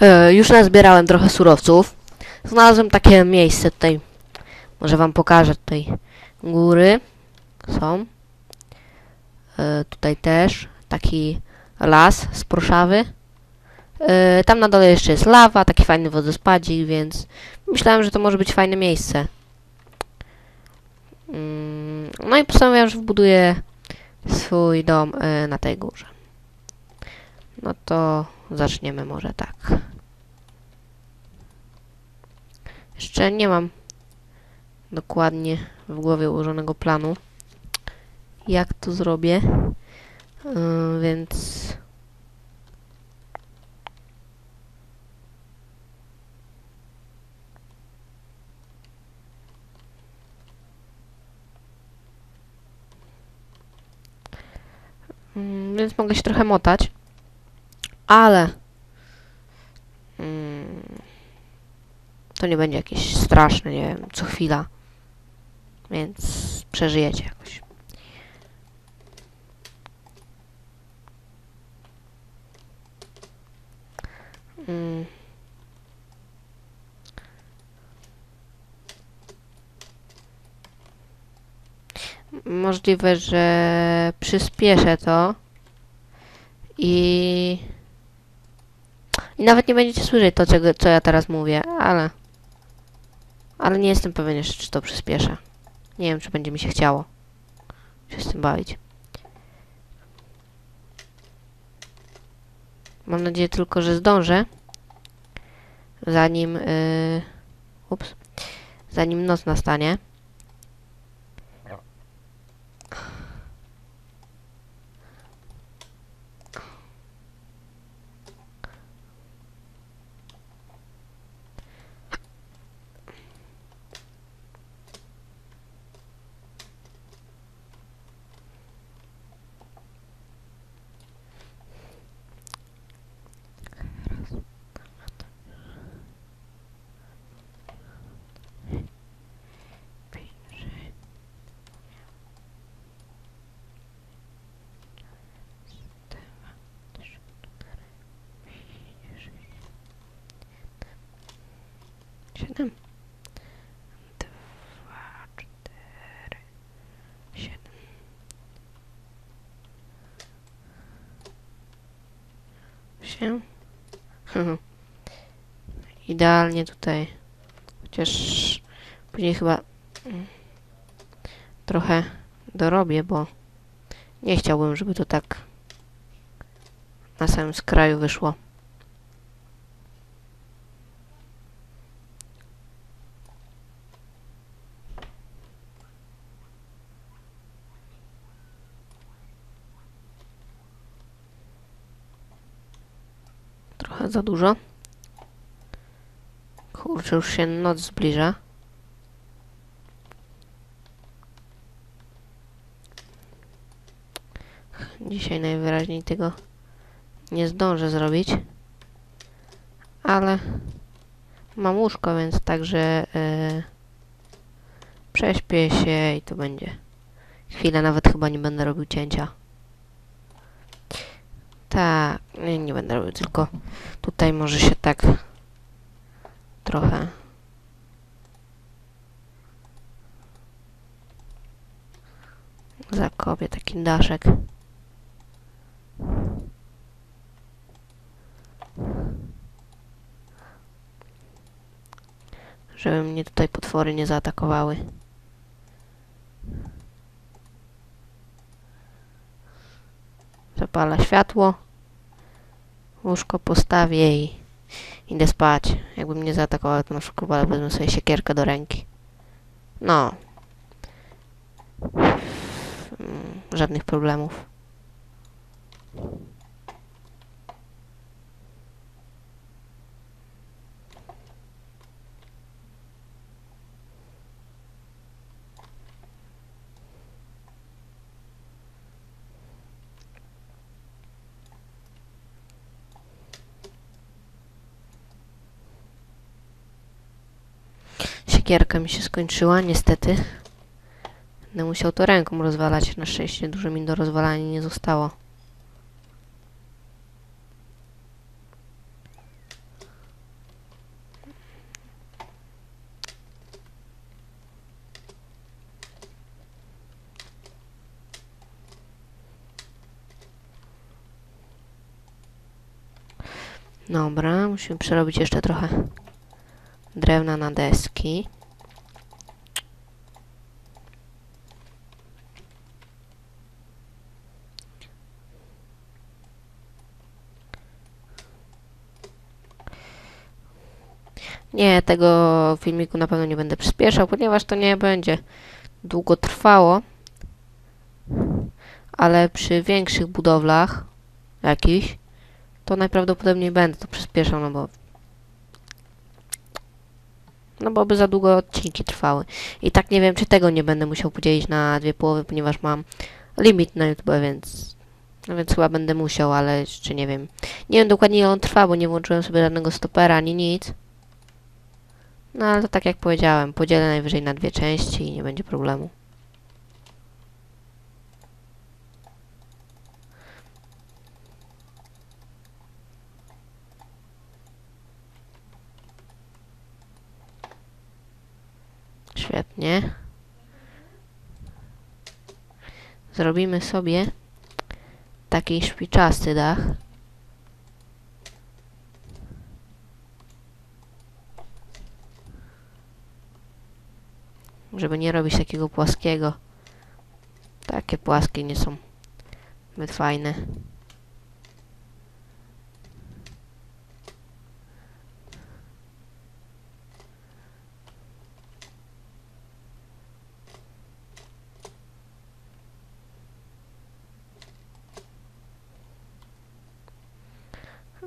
E, już nazbierałem trochę surowców. Znalazłem takie miejsce tutaj. Może wam pokażę tutaj. Góry są. E, tutaj też taki las z proszawy. E, tam na dole jeszcze jest lawa, taki fajny wodospadzik, więc myślałem, że to może być fajne miejsce. Mm, No i postanowiłem, że wbuduję swój dom na tej górze. No to zaczniemy może tak. Jeszcze nie mam dokładnie w głowie ułożonego planu, jak to zrobię, Yy, więc Mm, więc mogę się trochę motać, ale mm, to nie będzie jakieś straszne, nie wiem, co chwila, więc przeżyjecie jakoś. Mm. Możliwe, że przyspieszę to i i nawet nie będziecie słyszeć to, czego, co ja teraz mówię, ale ale nie jestem pewien jeszcze, czy to przyspieszę. Nie wiem, czy będzie mi się chciało się z tym bawić. Mam nadzieję tylko, że zdążę, zanim, yy, ups, zanim noc nastanie. Siedem. Dwa, cztery, siedem. Się. Idealnie tutaj. Chociaż później chyba mm, trochę dorobię, bo nie chciałbym, żeby to tak na samym skraju wyszło. Za dużo. Kurczę, już się noc zbliża. Dzisiaj najwyraźniej tego nie zdążę zrobić. Ale mam łóżko, więc także yy, prześpię się i to będzie. Chwilę nawet chyba nie będę robił cięcia. Tak, nie, nie będę robił, tylko tutaj może się tak trochę zakopię taki daszek. Żeby mnie tutaj potwory nie zaatakowały. Zapala światło. Łóżko postawię i idę spać. Jakby mnie zaatakował, to na przykład wezmę sobie siekierkę do ręki. No. Mm, Żadnych problemów. siekierka mi się skończyła, niestety. Będę musiał to ręką rozwalać. Na szczęście dużo mi do rozwalania nie zostało. Dobra, musimy przerobić jeszcze trochę drewna na deski. Nie, tego filmiku na pewno nie będę przyspieszał, ponieważ to nie będzie długo trwało. Ale przy większych budowlach jakichś, to najprawdopodobniej będę to przyspieszał, no bo no bo by za długo odcinki trwały. I tak nie wiem, czy tego nie będę musiał podzielić na dwie połowy, ponieważ mam limit na YouTube, więc no więc chyba będę musiał, ale jeszcze nie wiem. Nie wiem dokładnie ile on trwa, bo nie włączyłem sobie żadnego stopera ani nic. No ale to tak jak powiedziałem, podzielę najwyżej na dwie części i nie będzie problemu. Świetnie. Zrobimy sobie taki szpiczasty dach. Żeby nie robić takiego płaskiego. Takie płaskie nie są zbyt fajne.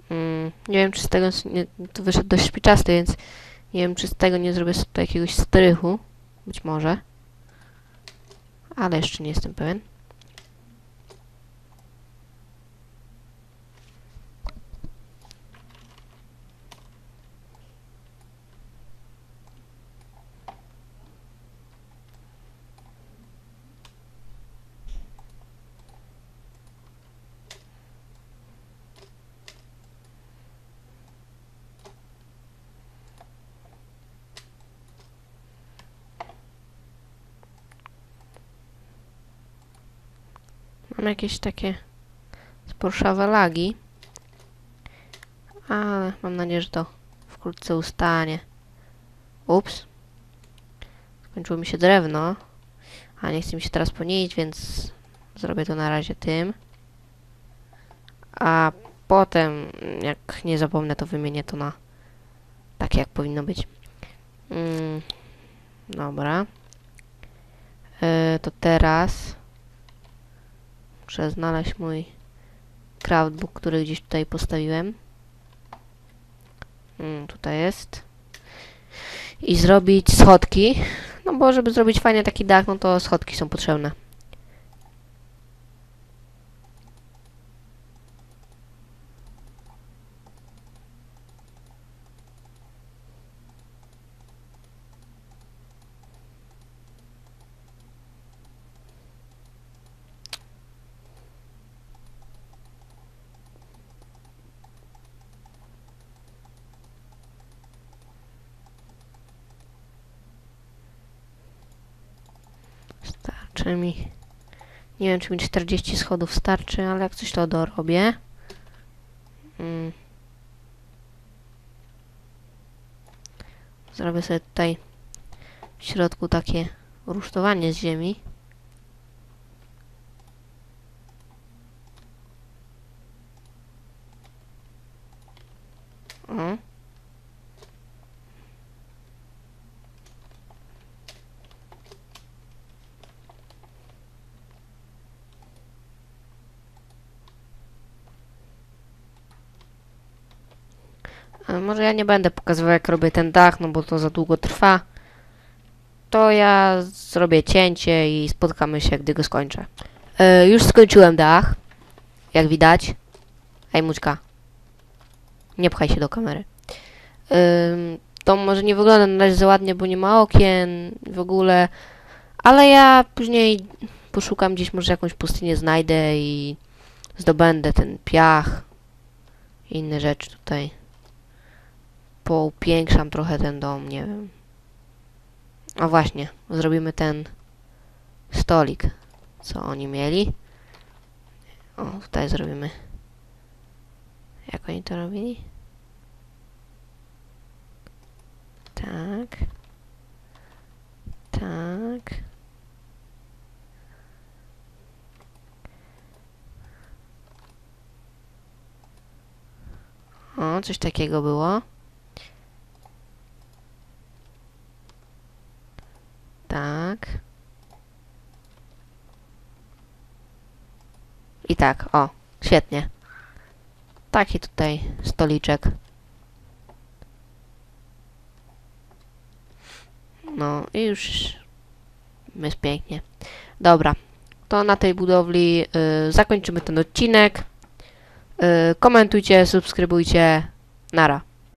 Mm, nie wiem, czy z tego nie, to wyszedł dość szpiczasty, więc nie wiem, czy z tego nie zrobię sobie jakiegoś strychu. Być może. Ale jeszcze nie jestem pewien. Mam jakieś takie sporszawe lagi. Ale mam nadzieję, że to wkrótce ustanie. Ups. Skończyło mi się drewno. A nie chce mi się teraz ponić, więc zrobię to na razie tym. A potem, jak nie zapomnę, to wymienię to na takie, jak powinno być. Mm, dobra. E, to teraz muszę znaleźć mój craftbook, który gdzieś tutaj postawiłem. Mm, tutaj jest. I zrobić schodki. No bo żeby zrobić fajnie taki dach, no to schodki są potrzebne. Starczy mi. Nie wiem, czy mi 40 schodów starczy, ale jak coś to dorobię. Mm. Zrobię sobie tutaj w środku takie rusztowanie z ziemi. Może ja nie będę pokazywał jak robię ten dach, no bo to za długo trwa. To ja zrobię cięcie i spotkamy się, gdy go skończę. E, już skończyłem dach. Jak widać. Ej, Mućka. Nie pchaj się do kamery. Ym, to może nie wygląda na razie za ładnie, bo nie ma okien w ogóle. Ale ja później poszukam gdzieś, może jakąś pustynię znajdę i zdobędę ten piach inne rzeczy tutaj poupiększam trochę ten dom, nie wiem. A właśnie, zrobimy ten stolik, co oni mieli. O, tutaj zrobimy. Jak oni to robili? Tak. Tak. O, coś takiego było. I tak, o, świetnie. Taki tutaj stoliczek. No i już jest pięknie. Dobra, to na tej budowli y, zakończymy ten odcinek. Y, komentujcie, subskrybujcie. Nara.